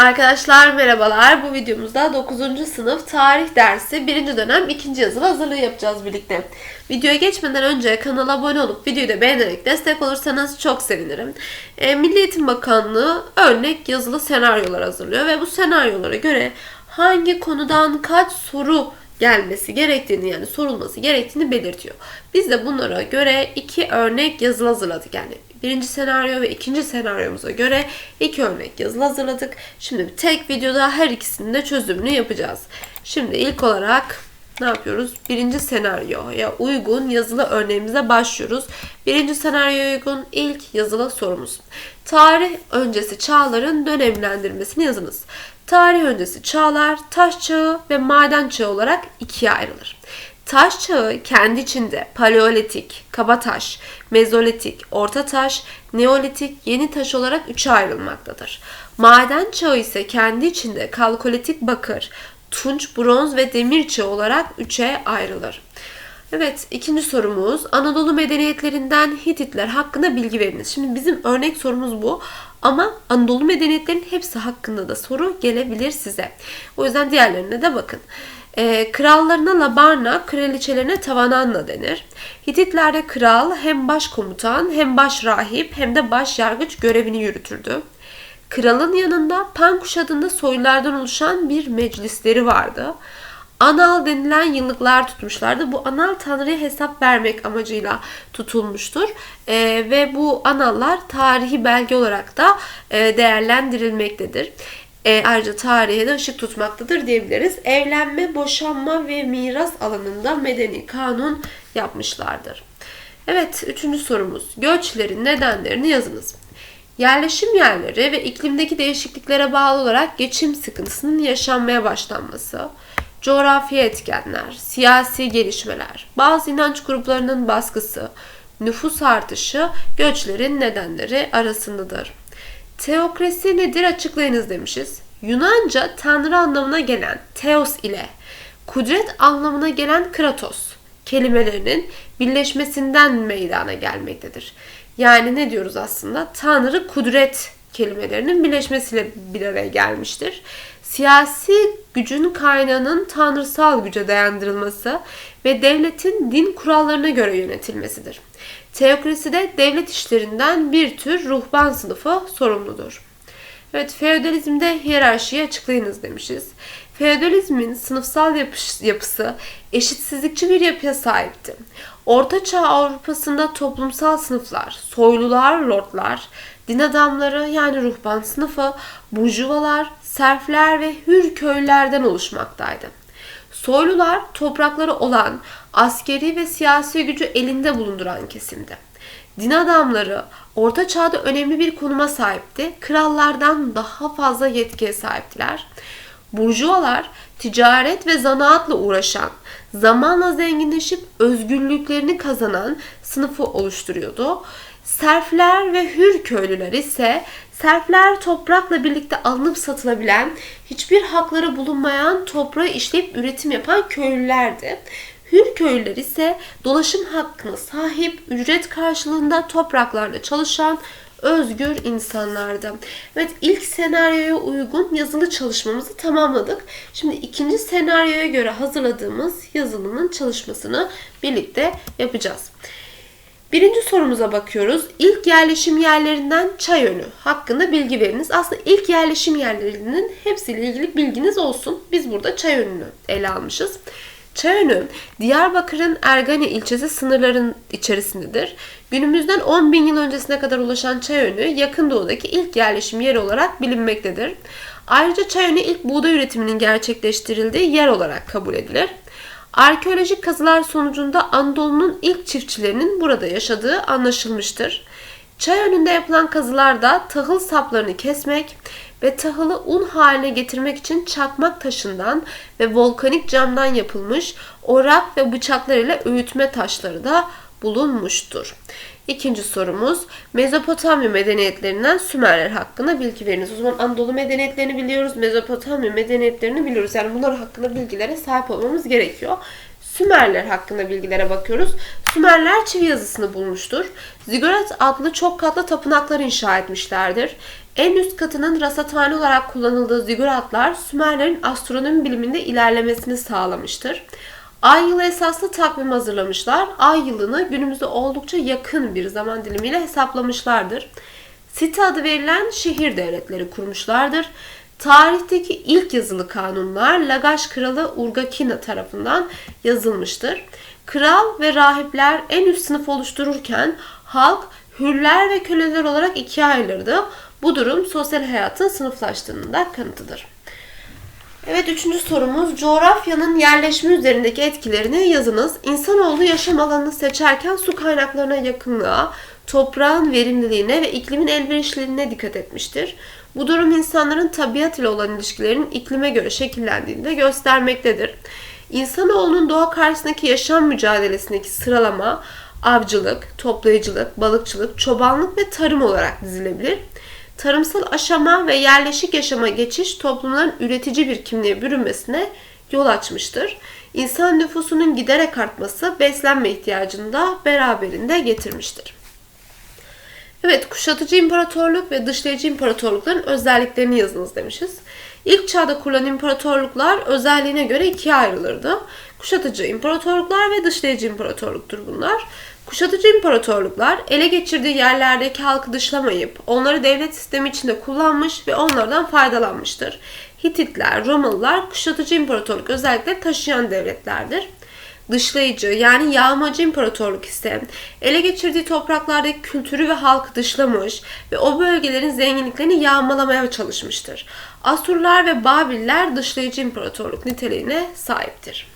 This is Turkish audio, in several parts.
Arkadaşlar merhabalar. Bu videomuzda 9. sınıf tarih dersi 1. dönem 2. yazılı hazırlığı yapacağız birlikte. Videoya geçmeden önce kanala abone olup videoyu da beğenerek destek olursanız çok sevinirim. E, Milli Eğitim Bakanlığı örnek yazılı senaryolar hazırlıyor ve bu senaryolara göre hangi konudan kaç soru gelmesi gerektiğini yani sorulması gerektiğini belirtiyor. Biz de bunlara göre iki örnek yazılı hazırladık. Yani birinci senaryo ve ikinci senaryomuza göre iki örnek yazılı hazırladık. Şimdi bir tek videoda her ikisinin de çözümünü yapacağız. Şimdi ilk olarak ne yapıyoruz? Birinci senaryoya uygun yazılı örneğimize başlıyoruz. Birinci senaryoya uygun ilk yazılı sorumuz. Tarih öncesi çağların dönemlendirmesini yazınız. Tarih öncesi çağlar taş çağı ve maden çağı olarak ikiye ayrılır. Taş çağı kendi içinde paleolitik, kabataş, mezolitik, orta taş, neolitik, yeni taş olarak üçe ayrılmaktadır. Maden çağı ise kendi içinde kalkolitik bakır, tunç, bronz ve demir çağı olarak üçe ayrılır. Evet, ikinci sorumuz Anadolu medeniyetlerinden Hititler hakkında bilgi veriniz. Şimdi bizim örnek sorumuz bu. Ama Anadolu medeniyetlerinin hepsi hakkında da soru gelebilir size. O yüzden diğerlerine de bakın. E, krallarına Labarna, kraliçelerine Tavananna denir. Hititlerde kral hem başkomutan hem baş rahip hem de baş yargıç görevini yürütürdü. Kralın yanında Pankuş adında soylulardan oluşan bir meclisleri vardı. Anal denilen yıllıklar tutmuşlardı. Bu anal tanrıya hesap vermek amacıyla tutulmuştur. Ee, ve bu anallar tarihi belge olarak da e, değerlendirilmektedir. E, ayrıca tarihe de ışık tutmaktadır diyebiliriz. Evlenme, boşanma ve miras alanında medeni kanun yapmışlardır. Evet, üçüncü sorumuz. Göçlerin nedenlerini yazınız. Yerleşim yerleri ve iklimdeki değişikliklere bağlı olarak geçim sıkıntısının yaşanmaya başlanması, coğrafi etkenler, siyasi gelişmeler, bazı inanç gruplarının baskısı, nüfus artışı göçlerin nedenleri arasındadır. Teokrasi nedir açıklayınız demişiz. Yunanca tanrı anlamına gelen teos ile kudret anlamına gelen kratos kelimelerinin birleşmesinden meydana gelmektedir. Yani ne diyoruz aslında? Tanrı kudret kelimelerinin birleşmesiyle bir araya gelmiştir. Siyasi gücün kaynağının tanrısal güce dayandırılması ve devletin din kurallarına göre yönetilmesidir. Teokraside devlet işlerinden bir tür ruhban sınıfı sorumludur. Evet, feodalizmde hiyerarşiyi açıklayınız demişiz. Feodalizmin sınıfsal yapısı eşitsizlikçi bir yapıya sahipti. Orta Çağ Avrupa'sında toplumsal sınıflar, soylular, lordlar, din adamları yani ruhban sınıfı, burjuvalar, serfler ve hür köylülerden oluşmaktaydı. Soylular toprakları olan askeri ve siyasi gücü elinde bulunduran kesimdi. Din adamları orta çağda önemli bir konuma sahipti. Krallardan daha fazla yetkiye sahiptiler. Burjuvalar ticaret ve zanaatla uğraşan, zamanla zenginleşip özgürlüklerini kazanan sınıfı oluşturuyordu. Serfler ve hür köylüler ise serfler toprakla birlikte alınıp satılabilen, hiçbir hakları bulunmayan toprağı işleyip üretim yapan köylülerdi. Hür köylüler ise dolaşım hakkına sahip, ücret karşılığında topraklarda çalışan özgür insanlardı. Evet ilk senaryoya uygun yazılı çalışmamızı tamamladık. Şimdi ikinci senaryoya göre hazırladığımız yazılının çalışmasını birlikte yapacağız. Birinci sorumuza bakıyoruz. İlk yerleşim yerlerinden çay önü hakkında bilgi veriniz. Aslında ilk yerleşim yerlerinin hepsiyle ilgili bilginiz olsun. Biz burada çay önünü ele almışız. Çayönü, Diyarbakır'ın Ergani ilçesi sınırların içerisindedir. Günümüzden 10 bin yıl öncesine kadar ulaşan Çayönü, yakın doğudaki ilk yerleşim yeri olarak bilinmektedir. Ayrıca Çayönü ilk buğday üretiminin gerçekleştirildiği yer olarak kabul edilir. Arkeolojik kazılar sonucunda Anadolu'nun ilk çiftçilerinin burada yaşadığı anlaşılmıştır. Çay önünde yapılan kazılarda tahıl saplarını kesmek ve tahılı un haline getirmek için çakmak taşından ve volkanik camdan yapılmış orak ve bıçaklar ile öğütme taşları da bulunmuştur. İkinci sorumuz Mezopotamya medeniyetlerinden Sümerler hakkında bilgi veriniz. O zaman Anadolu medeniyetlerini biliyoruz, Mezopotamya medeniyetlerini biliyoruz. Yani bunlar hakkında bilgilere sahip olmamız gerekiyor. Sümerler hakkında bilgilere bakıyoruz. Sümerler çivi yazısını bulmuştur. Zigorat adlı çok katlı tapınaklar inşa etmişlerdir. En üst katının rasathane olarak kullanıldığı zigoratlar Sümerlerin astronomi biliminde ilerlemesini sağlamıştır. Ay yılı esaslı takvim hazırlamışlar. Ay yılını günümüze oldukça yakın bir zaman dilimiyle hesaplamışlardır. Site adı verilen şehir devletleri kurmuşlardır. Tarihteki ilk yazılı kanunlar Lagaş Kralı Urgakina tarafından yazılmıştır. Kral ve rahipler en üst sınıf oluştururken halk hürler ve köleler olarak ikiye ayrılırdı. Bu durum sosyal hayatın sınıflaştığının da kanıtıdır. Evet üçüncü sorumuz coğrafyanın yerleşme üzerindeki etkilerini yazınız. İnsanoğlu yaşam alanını seçerken su kaynaklarına yakınlığa, toprağın verimliliğine ve iklimin elverişliliğine dikkat etmiştir. Bu durum insanların tabiat ile olan ilişkilerinin iklime göre şekillendiğini de göstermektedir. İnsanoğlunun doğa karşısındaki yaşam mücadelesindeki sıralama avcılık, toplayıcılık, balıkçılık, çobanlık ve tarım olarak dizilebilir. Tarımsal aşama ve yerleşik yaşama geçiş toplumların üretici bir kimliğe bürünmesine yol açmıştır. İnsan nüfusunun giderek artması beslenme ihtiyacını da beraberinde getirmiştir. Evet, kuşatıcı imparatorluk ve dışlayıcı imparatorlukların özelliklerini yazınız demişiz. İlk çağda kurulan imparatorluklar özelliğine göre ikiye ayrılırdı. Kuşatıcı imparatorluklar ve dışlayıcı imparatorluktur bunlar. Kuşatıcı imparatorluklar ele geçirdiği yerlerdeki halkı dışlamayıp onları devlet sistemi içinde kullanmış ve onlardan faydalanmıştır. Hititler, Romalılar kuşatıcı imparatorluk özellikle taşıyan devletlerdir dışlayıcı yani yağmacı imparatorluk ise ele geçirdiği topraklardaki kültürü ve halkı dışlamış ve o bölgelerin zenginliklerini yağmalamaya çalışmıştır. Asurlar ve Babiller dışlayıcı imparatorluk niteliğine sahiptir.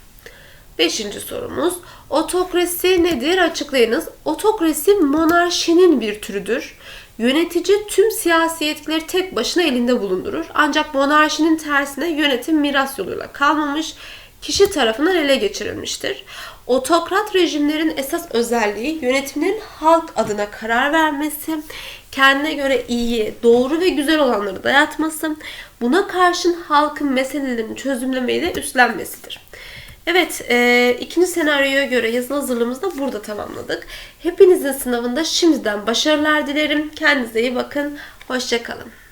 Beşinci sorumuz. Otokrasi nedir? Açıklayınız. Otokrasi monarşinin bir türüdür. Yönetici tüm siyasi yetkileri tek başına elinde bulundurur. Ancak monarşinin tersine yönetim miras yoluyla kalmamış, kişi tarafından ele geçirilmiştir. Otokrat rejimlerin esas özelliği yönetimlerin halk adına karar vermesi, kendine göre iyi, doğru ve güzel olanları dayatması, buna karşın halkın meselelerini çözümlemeyi de üstlenmesidir. Evet, e, ikinci senaryoya göre yazılı hazırlığımızı da burada tamamladık. Hepinizin sınavında şimdiden başarılar dilerim. Kendinize iyi bakın. Hoşçakalın.